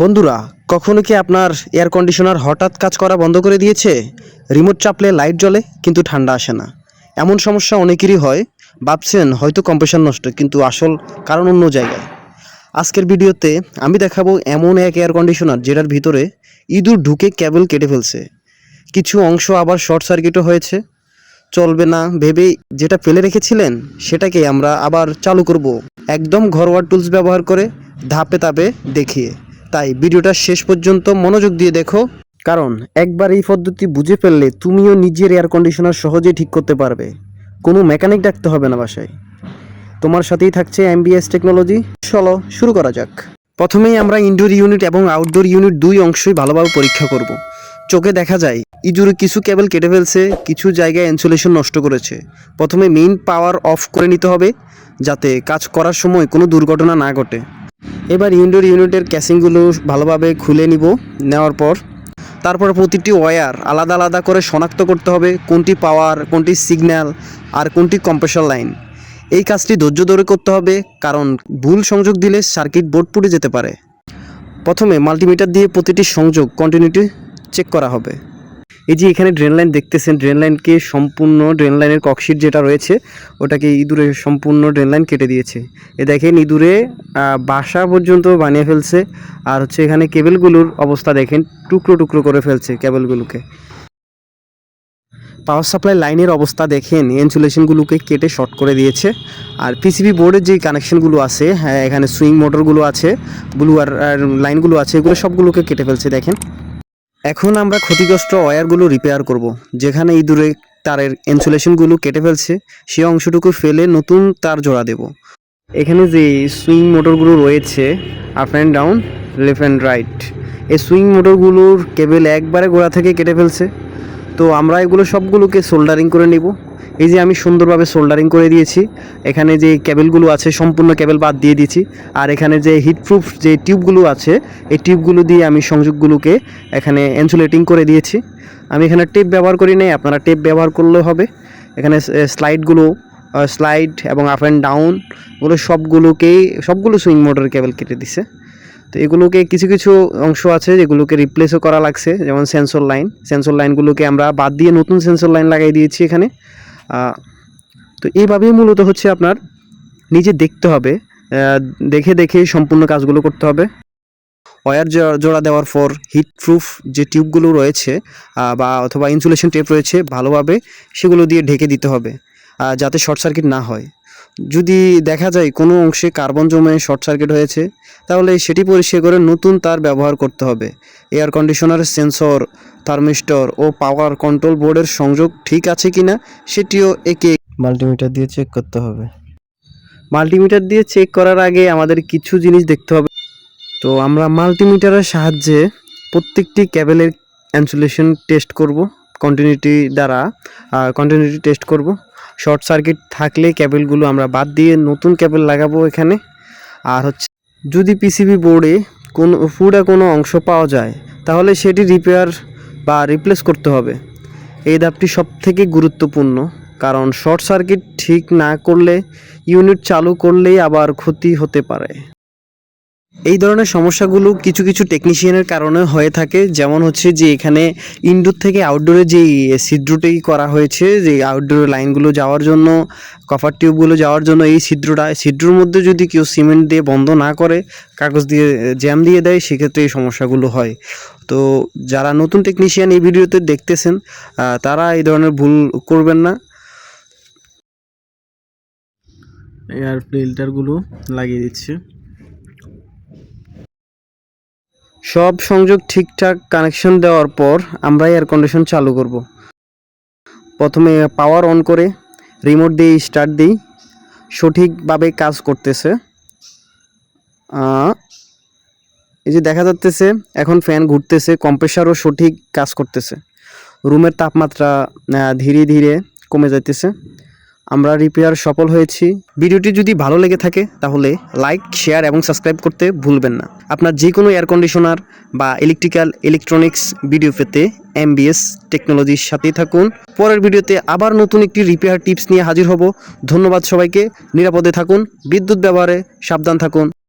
বন্ধুরা, কখনো কি আপনার এয়ার কন্ডিশনার হঠাৎ কাজ করা বন্ধ করে দিয়েছে? রিমোট চাপলে লাইট জ্বলে, কিন্তু ঠান্ডা আসে না। এমন সমস্যা অনেকেরই হয়। ভাবছেন হয়তো কম্প্রেশন নষ্ট, কিন্তু আসল কারণ অন্য জায়গায়। আজকের ভিডিওতে আমি দেখাবো এমন এক এয়ার কন্ডিশনার যেটার ভিতরে ইঁদুর ঢুকে কেবল কেটে ফেলছে। কিছু অংশ আবার শর্ট সার্কিটও হয়েছে। চলবে না ভেবে যেটা ফেলে রেখেছিলেন সেটাকে আমরা আবার চালু করব। একদম ঘরোয়া টুলস ব্যবহার করে ধাপে ধাপে দেখিয়ে। তাই ভিডিওটা শেষ পর্যন্ত মনোযোগ দিয়ে দেখো। কারণ একবার এই পদ্ধতি বুঝে ফেললে তুমিও নিজের এয়ার কন্ডিশনার সহজেই ঠিক করতে পারবে। কোনো মেকানিক ডাকতে হবে না বাসায়। তোমার সাথেই থাকছে এমবিএস টেকনোলজি চলো, শুরু করা যাক। প্রথমেই আমরা ইনডোর ইউনিট এবং আউটডোর ইউনিট দুই অংশই ভালোভাবে পরীক্ষা করব। চোখে দেখা যায় ইজুরে কিছু কেবল কেটে ফেলছে, কিছু জায়গায় ইনসুলেশন নষ্ট করেছে। প্রথমে মেইন পাওয়ার অফ করে নিতে হবে, যাতে কাজ করার সময় কোনো দুর্ঘটনা না ঘটে। এবার ইনডোর ইউনিটের ক্যাসিংগুলো ভালোভাবে খুলে নিব, নেওয়ার পর। তারপর প্রতিটি ওয়্যার আলাদা আলাদা করে শনাক্ত করতে হবে, কোনটি পাওয়ার কোনটি সিগন্যাল আর কোনটি কম্প্রেশন লাইন এই কাজটি ধৈর্য ধরে করতে হবে, কারণ ভুল সংযোগ দিলে সার্কিট বোর্ড পুড়ে যেতে পারে। প্রথমে মাল্টিমিটার দিয়ে প্রতিটি সংযোগ কন্টিনিউটি চেক করা হবে। এই যে এখানে ড্রেন লাইন দেখতেছেন ড্রেন লাইনকে সম্পূর্ণ ড্রেন লাইনের ককশিট যেটা রয়েছে, ওটাকে ইঁদুরে সম্পূর্ণ ড্রেন লাইন কেটে দিয়েছে। এ দেখেন ইঁদুরে বাসা পর্যন্ত বানিয়ে ফেলছে, আর হচ্ছে এখানে কেবেলগুলোর অবস্থা দেখেন, টুকরো টুকরো করে ফেলছে কেবেলগুলোকে। পাওয়ার সাপ্লাই লাইনের অবস্থা দেখেন ইনসুলেশনগুলোকে কেটে শর্ট করে দিয়েছে। আর পিসিবি বোর্ডের যে কানেকশনগুলো আছে হ্যাঁ এখানে সুইং মোটরগুলো আছে ব্লু আর লাইনগুলো আছে, এগুলো সবগুলোকে কেটে ফেলছে, দেখেন। এখন আমরা ক্ষতিগ্রস্ত ওয়ারগুলো রিপেয়ার করব, যেখানে ইঁদুরে তারের ইনসুলেশনগুলো কেটে ফেলছে, সে অংশটুকু ফেলে নতুন তার জোড়া দেব। এখানে যে সুইং মোটরগুলো রয়েছে up and down left and right এই সুইং মোটরগুলোর কেবেল একবারে গোড়া থেকে কেটে ফেলছে। তো আমরা এগুলো সবগুলোকে সোল্ডারিং করে নিব। এই যে আমি সুন্দরভাবে সোল্ডারিং করে দিয়েছি, এখানে যে কেবেলগুলো আছে, সম্পূর্ণ কেবল বাদ দিয়ে দিয়েছি, আর এখানে যে হিটপ্রুফ যে টিউবগুলো আছে, এই টিউবগুলো দিয়ে আমি সংযোগগুলোকে এখানে ইনসুলেটিং করে দিয়েছি। আমি এখানে টেপ ব্যবহার করি নাই, আপনারা টেপ ব্যবহার করলেও হবে। এখানে স্লাইডগুলো স্লাইড এবং আপ অ্যান্ড ডাউন ওগুলো সবগুলোকেই, সবগুলো সুইং মোটর কেবল কেটে দিছে। তো এগুলোকে কিছু কিছু অংশ আছে যেগুলোকে রিপ্লেসও করা লাগছে, যেমন সেন্সর লাইন সেন্সর লাইনগুলোকে আমরা বাদ দিয়ে নতুন সেন্সর লাইন লাগাই দিয়েছি এখানে। তো এইভাবেই মূলত হচ্ছে আপনার নিজে দেখতে হবে দেখে দেখে সম্পূর্ণ কাজগুলো করতে হবে। ওয়ার জোড়া দেওয়ার পর হিট প্রুফ যে টিউবগুলো রয়েছে বা অথবা ইনসুলেশন টেপ রয়েছে ভালোভাবে সেগুলো দিয়ে ঢেকে দিতে হবে যাতে শর্ট সার্কিট না হয়। যদি দেখা যায় কোনো অংশে কার্বন জমে শর্ট সার্কিট হয়েছে, তাহলে সেটি পরিষ্কার করে নতুন তার ব্যবহার করতে হবে। এয়ার কন্ডিশনার, সেন্সর, থার্মিস্টর ও পাওয়ার কন্ট্রোল বোর্ডের সংযোগ ঠিক আছে কিনা সেটিও একে মাল্টিমিটার দিয়ে চেক করতে হবে। মাল্টিমিটার দিয়ে চেক করার আগে আমাদের কিছু জিনিস দেখতে হবে। তো আমরা মাল্টিমিটারের সাহায্যে প্রত্যেকটি ক্যাবেলের ইনসুলেশন টেস্ট করব কন্টিনিউটি দ্বারা কন্টিনিউটি টেস্ট করব। শর্ট সার্কিট থাকলে ক্যাবেলগুলো আমরা বাদ দিয়ে নতুন ক্যাবেল লাগাবো এখানে। আর হচ্ছে, যদি পিসিবি বোর্ডে কোনো, পুরা কোনো অংশ পাওয়া যায়, তাহলে সেটি রিপেয়ার বা রিপ্লেস করতে হবে। এই ধাপটি সবথেকে গুরুত্বপূর্ণ, কারণ শর্ট সার্কিট ঠিক না করলে, ইউনিট চালু করলেই আবার ক্ষতি হতে পারে। এই ধরনের সমস্যাগুলো কিছু কিছু টেকনিশিয়ানের কারণে হয়ে থাকে। যেমন হচ্ছে যে এখানে ইনডোর থেকে আউটডোরে যে ছিদ্রটি করা হয়েছে, যে আউটডোর লাইনগুলো যাওয়ার জন্য কপার টিউবগুলো যাওয়ার জন্য এই ছিদ্রটা ছিদ্রর মধ্যে যদি কেউ সিমেন্ট দিয়ে বন্ধ না করে, কাগজ দিয়ে জ্যাম দিয়ে দেয়, সেক্ষেত্রে এই সমস্যাগুলো হয়। তো যারা নতুন টেকনিশিয়ান এই ভিডিওতে দেখতেছেন তারা এই ধরনের ভুল করবেন না। এয়ার ফিল্টারগুলো লাগিয়ে দিচ্ছে। সব সংযোগ ঠিকঠাক কানেকশন দেওয়ার পর আমরা এয়ার কন্ডিশন চালু করব। প্রথমে পাওয়ার অন করে রিমোট দিয়ে স্টার্ট দিই। সঠিকভাবে কাজ করতেছে। এই যে দেখা যাচ্ছে এখন ফ্যান ঘুরতেছে কম্প্রেসারও সঠিক কাজ করতেছে। রুমের তাপমাত্রা ধীরে ধীরে কমে যাইতেছে। আমরা রিপেয়ার সফল হয়েছি। ভিডিওটি যদি ভালো লেগে থাকে, তাহলে লাইক, শেয়ার এবং সাবস্ক্রাইব করতে ভুলবেন না। আপনার যে কোনো এয়ার কন্ডিশনার বা ইলেকট্রিক্যাল, ইলেকট্রনিক্স ভিডিও পেতে এমবিএস টেকনোলজির সাথেই থাকুন। পরের ভিডিওতে আবার নতুন একটি রিপেয়ার টিপস নিয়ে হাজির হব। ধন্যবাদ সবাইকে। নিরাপদে থাকুন। বিদ্যুৎ ব্যবহারে সাবধান থাকুন।